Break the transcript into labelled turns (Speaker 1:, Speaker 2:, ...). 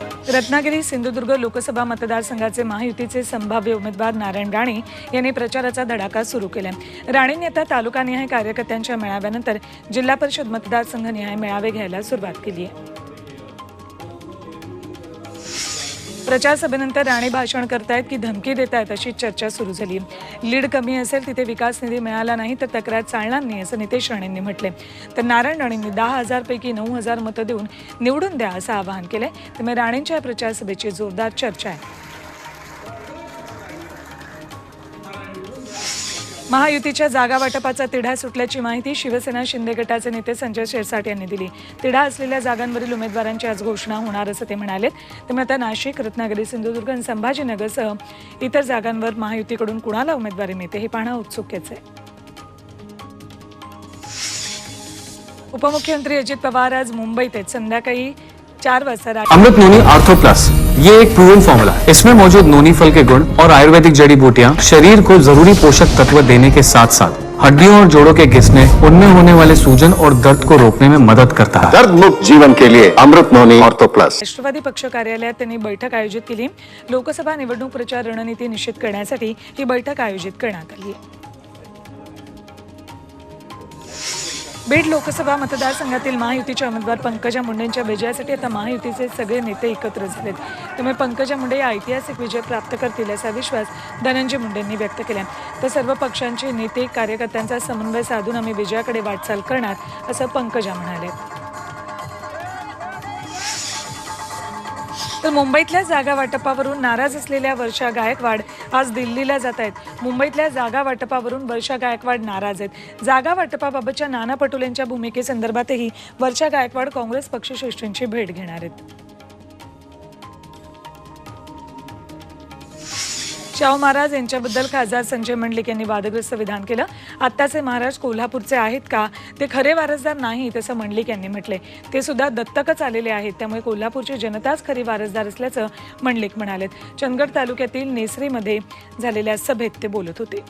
Speaker 1: रत्नागिरी सिंधुदुर्ग लोकसभा मतदारसंघाचे महायुतीचे संभाव्य उमेदवार नारायण राणे यांनी प्रचाराचा धडाका सुरू केला. राणेंनी आता तालुकानिहाय कार्यकर्त्यांच्या मेळाव्यानंतर जिल्हा परिषद मतदारसंघनिहाय मेळावे घ्यायला सुरुवात केली आहे. प्रचार सभेनंतर राणे भाषण करतायत की धमकी देत आहेत अशी चर्चा सुरू झाली. लीड कमी असेल तिथे विकास निधी मिळाला नाही तर तक्रार चालणार नाही असं नितेश राणेंनी म्हटले तर नारायण राणेंनी दहा हजारपैकी नऊ हजार मतं देऊन निवडून द्या असं आवाहन केलं त्यामुळे राणेंच्या या प्रचार जोरदार चर्चा आहे. महायुतीच्या जागा वाटपाचा तिढा सुटल्याची माहिती शिवसेना शिंदे गटाचे नेते संजय शिरसाट यांनी दिली. तिढा असलेल्या जागांवरील उमेदवारांची आज घोषणा होणार असं ते म्हणाले त्यामुळे आता नाशिक रत्नागिरी सिंधुदुर्ग आणि संभाजीनगरसह इतर जागांवर महायुतीकडून कुणाला उमेदवारी मिळते हे पाहणं उत्सुकतेचं आहे. उपमुख्यमंत्री अजित पवार आज मुंबईत आहेत. संध्याकाळी चार वाजता
Speaker 2: अमृत नोनी आर्थो प्लस ये एक प्रूवन फॉर्मूला है। इसमें मौजूद नोनी फल के गुण और आयुर्वेदिक जड़ी बूटियाँ शरीर को जरूरी पोषक तत्व देने के साथ साथ हड्डियों और जोड़ों के घिसने उनमें होने वाले सूजन और दर्द को रोकने में मदद करता है।
Speaker 3: दर्द मुक्त जीवन के लिए Amrit Noni Ortho Plus.
Speaker 1: Rashtrawadi पक्ष कार्यालयात त्यांनी बैठक आयोजित केली. लोकसभा निवडणूक प्रचार रणनीती निश्चित करण्यासाठी ही बैठक आयोजित करण्यात आली. बीड लोकसभा मतदारसंघातील महायुतीच्या उमेदवार पंकजा मुंडेंच्या विजयासाठी आता महायुतीचे सगळे नेते एकत्र झालेत. त्यामुळे पंकजा मुंडे या ऐतिहासिक विजय प्राप्त करतील असा विश्वास धनंजय मुंडेंनी व्यक्त केला तर सर्व पक्षांचे नेते कार्यकर्त्यांचा समन्वय साधून आम्ही विजयाकडे वाटचाल करणार असं पंकजा म्हणाले. तर मुंबईतल्या जागा वाटपावरून नाराज असलेल्या वर्षा गायकवाड आज दिल्लीला जात आहेत. मुंबईतल्या जागा वाटपावरून वर्षा गायकवाड नाराज आहेत. जागा वाटपाबाबतच्या नाना पटोलेंच्या भूमिकेसंदर्भातही वर्षा गायकवाड काँग्रेस पक्षश्रेष्ठींची भेट घेणार आहेत. शाहू महाराज यांच्याबद्दल खासदार संजय मंडलिक यांनी वादग्रस्त विधान केलं. आत्ताचे महाराज कोल्हापूरचे आहेत का? ते खरे वारसदार नाहीत असं मंडलिक यांनी म्हटले ते सुद्धा दत्तकच आलेले आहेत त्यामुळे कोल्हापूरची जनताच खरी वारसदार असल्याचं मंडलिक म्हणालेत. चंदगड तालुक्यातील नेसरीमध्ये झालेल्या सभेत ते बोलत होते.